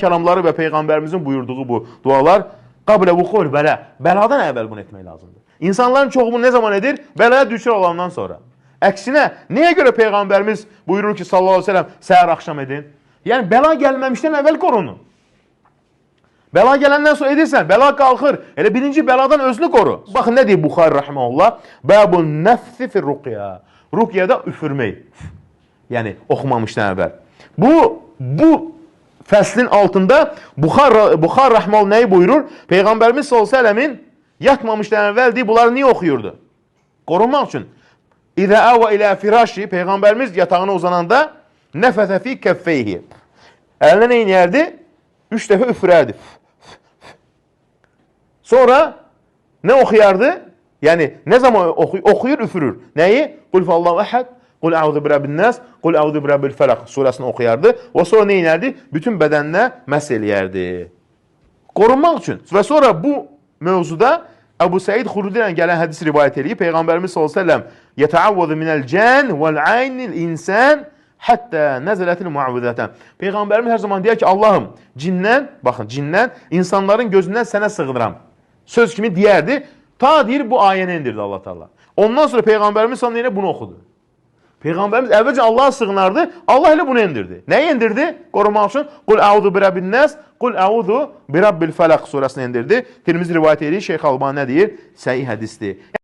Kəlamları və Peyğəmbərimizin buyurduğu bu dualar qablə vuqul bələ. Bəladan əvvəl bunu etmək lazımdır. İnsanların çoxu bunu nə zaman edir? Bəlaya düşür olandan sonra. Əksinə, nəyə görə Peyğəmbərimiz buyurur ki, sallallahu aleyhi ve sellem, səhər axşam edin? Yəni, bəla gəlməmişdən əvvəl qorunun. Bəla gələndən sonra edirsən, bəla qalxır. Elə birinci bəladan özünü qoru. Baxın nə deyir Buxari rəhməhullah? Bəbun nəfsi fi ruqya. Ruqyada üfürmək. Yəni oxumamışdan əvvəl. Bu bu fəslin altında Buxar Buxar rəhməhullah nəyi buyurur? Peyğəmbərimiz sallallahu səlləmin yatmamışdan əvvəl deyib bunları niyə oxuyurdu? Qorunmaq üçün. İzə əvə ilə firaşi Peyğəmbərimiz yatağına uzananda nəfəsə fi kəffeyhi. Əlinə nə inərdi? Üç dəfə üfürərdi. Sonra nə oxuyardı? Yəni nə zaman oxuy oxuyur, üfürür. Nəyi? Qul fallahu əhəd, qul əuzu birabbin nas, qul əuzu birabbil fəlaq surəsini oxuyardı və sonra nə edərdi? Bütün bədəninə məs eləyərdi. Qorunmaq üçün. Və sonra bu mövzuda Əbu Səid Xurudiyyə gələn hədis rivayət eləyib. Peyğəmbərimiz sallallahu əleyhi və səlləm yetəavvəzu minəl can vəl aynil insan Hətta nəzələtil muavvizətən. Peyğəmbərimiz hər zaman deyər ki, Allahım, cindən, baxın, cindən, insanların gözündən sənə sığınıram. Söz kimi deyərdi. Ta bu ayəni indirdi Allah Taala. Ondan sonra Peyğəmbərimiz sallallahu əleyhi bunu oxudu. Peyğəmbərimiz əvvəlcə Allah'a sığınardı. Allah elə bunu indirdi. Nəyi indirdi? Qorumaq üçün Qul əuzu birabbin nas, Qul əuzu birabbil falaq surəsini indirdi. Tirmizi rivayət edir. Şeyx Albani nə deyir? Səhih hədisdir.